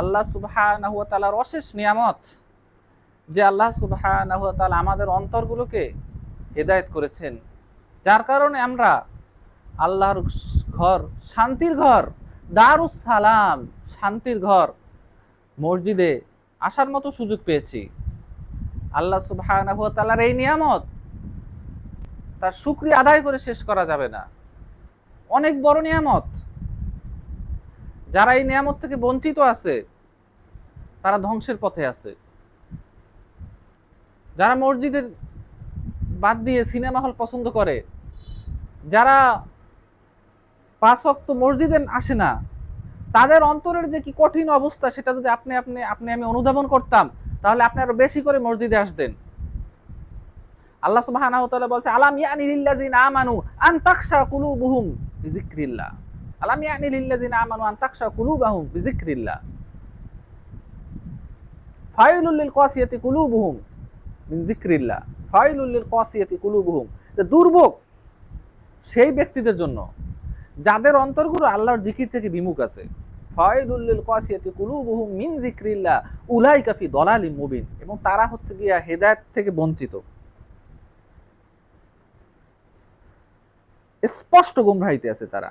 আল্লাহ তাআলার অশেষ নিয়ামত, যে আল্লাহ তাআলা আমাদের অন্তরগুলোকে হেদায়েত করেছেন। যার কারণে আমরা আল্লাহর ঘর, শান্তির ঘর, দারুস সালাম, শান্তির ঘর মসজিদে আসার মতো সুযোগ পেয়েছি। আল্লাহ সুবহানাহু ওয়া তাআলার এই নিয়ামত তার শুকরিয়া আদায় করে শেষ করা যাবে না। অনেক বড় নিয়ামত। যারা এই নিয়ামত থেকে বঞ্চিত আছে, তারা ধ্বংসের পথে আছে। যারা মসজিদের বাদ দিয়ে সিনেমা হল পছন্দ করে, যারা পাঁচ অক্ত মসজিদে আসে না, তাদের অন্তরের যে কি কঠিন অবস্থা, সেটা যদি আপনি আপনি আপনি আমি অনুধাবন করতাম, তাহলে আপনি আরও বেশি করে মসজিদে আসতেন। আল্লাহ তাআলা বলছে, আলাম ইয়ানি লিল্লাযিনা আমানু আন তাখশা কুলুবুহুম বিযিকরিল্লাহ। আলাম ইয়ানি লিল্লাযিনা আমানু আন কুলুবাহুম ফাইলুল লিল কাসিয়াতি কুলুবুহুম মিন ফাইলুল লিল কাসিয়াতি কুলুবুহুম যে দুর্ভোগ সেই ব্যক্তিদের জন্য, যাদের অন্তরগুলো আল্লাহর জিকির থেকে বিমুখ আছে। ফাইলুল লিল কাসিয়াতি কুলুবুহুম মিন যিকরিল্লাহ, উলাইকা ফি দলালিম মুবিন। এবং তারা হচ্ছে গিয়া হেদায়েত থেকে বঞ্চিত। স্পষ্ট গুমরাহিতে আছে তারা।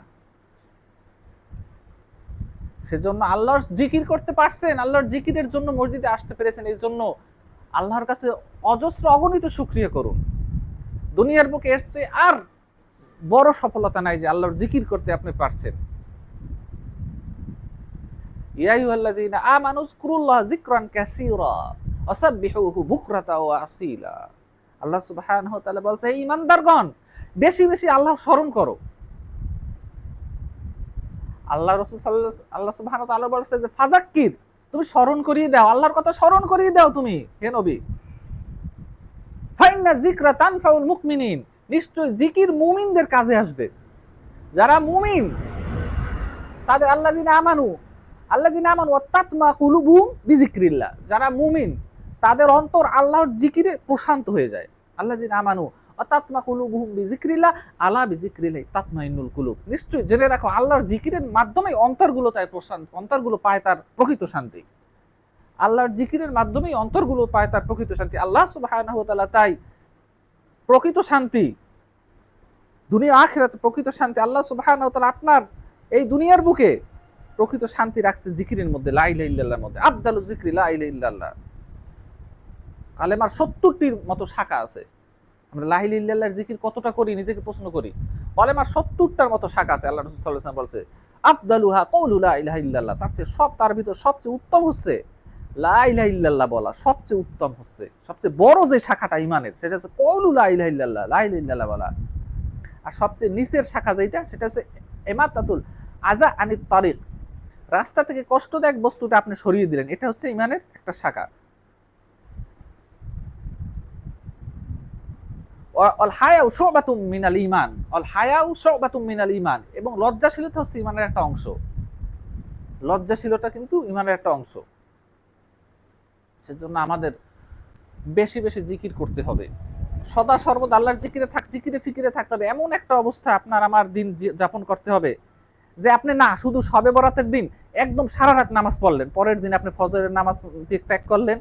সেজন্য আল্লাহর জিকির করতে পারছেন, আল্লাহর জিকিরের জন্য মসজিদে আসতে পেরেছেন এই জন্য আল্লাহর কাছে অজস্র অগণিত সুক্রিয়া করুন। দুনিয়ার বুকে এসছে আর বড় সফলতা নাই যে আল্লাহর জিকির করতে আপনি পারছেন। আল্লাহ বলছে বেশি বেশি আল্লাহ স্মরণ করো। আল্লাহ রসুল সাল্লাহ আল্লাহ সুবহান তাআলা বলছে যে ফাজাক্কির তুমি স্মরণ করিয়ে দাও, আল্লাহর কথা স্মরণ করিয়ে দাও তুমি, হে নবী। যিকরা তানফাউল মুকমিনিন, নিশ্চয় জিকির মুমিনদের কাজে আসবে। যারা মুমিন, তাদের আল্লাহ জিনা আমানু আল্লাহ জিনা আমানু ওয়াত্তাতমা কুলুবুহুম বিজিক্রিল্লাহ যারা মুমিন, তাদের অন্তর আল্লাহর জিকিরে প্রশান্ত হয়ে যায়। আল্লাহ জিনা আমানু অতাত্মা কুলুবুহুম বিজিক্রিল্লাহ, আলা বিজিক্রিল্লাহ তাতমাইনুল কুলুব। নিশ্চয়ই জেনে রাখো, আল্লাহর জিকিরের মাধ্যমে অন্তরগুলো তাই প্রশান্ত অন্তরগুলো পায় তার প্রকৃত শান্তি। আল্লাহর জিকিরের মাধ্যমেই অন্তরগুলো পায় তার প্রকৃত শান্তি। আল্লাহ ওয়া তাই প্রকৃত শান্তি, দুনিয়া আখিরাতে প্রকৃত শান্তি, আল্লাহ ওয়া আপনার এই দুনিয়ার বুকে প্রকৃত শান্তি রাখছে জিকিরের মধ্যে, লা ইলাহা ইল্লাল্লাহর মধ্যে। আফদালু জিকরি, লা ইল্লাল্লাহ। কালেমার সত্তরটির মতো শাখা আছে। আমরা লাহিল ইল্লাল্লাহর জিকির কতটা করি, নিজেকে প্রশ্ন করি। কলেমার সত্তরটার মতো শাখা আছে, আল্লাহ রসুল সাল্লাহ বলছে, আফদালুহা কৌলুলা ইলাহা ইল্লাল্লাহ। তার চেয়ে সব, তার ভিতর সবচেয়ে উত্তম হচ্ছে, লা ইলাহা ইল্লাল্লাহ বলা সবচেয়ে উত্তম হচ্ছে, সবচেয়ে বড় যে শাখাটা ইমানের সেটা হচ্ছে কৌলু লা ইলাহা ইল্লাল্লাহ, লা ইলাহা ইল্লাল্লাহ বলা। আর সবচেয়ে নিচের শাখা যেটা সেটা হচ্ছে এমাতাতুল আজা আনিত তারিক রাস্তা থেকে কষ্টদায়ক বস্তুটা আপনি সরিয়ে দিলেন। এটা হচ্ছে ইমানের একটা শাখা। অল হায়াউ শোবাতুম মিনাল ইমান অল হায়াউ শোবাতুম মিনাল ইমান এবং লজ্জাশীলতা হচ্ছে ইমানের একটা অংশ। লজ্জাশীলতা কিন্তু ইমানের একটা অংশ। সেজন্য আমাদের বেশি বেশি জিকির করতে হবে। সদা সর্বদা আল্লাহর জিকিরে থাক, জিকিরে ফিকিরে থাকতে হবে। এমন একটা অবস্থা আপনার আমার দিন যাপন করতে হবে যে আপনি না, শুধু সবে বরাতের দিন একদম সারা রাত নামাজ পড়লেন। পরের দিন আপনি ফজরের নামাজ ত্যাগ করলেন।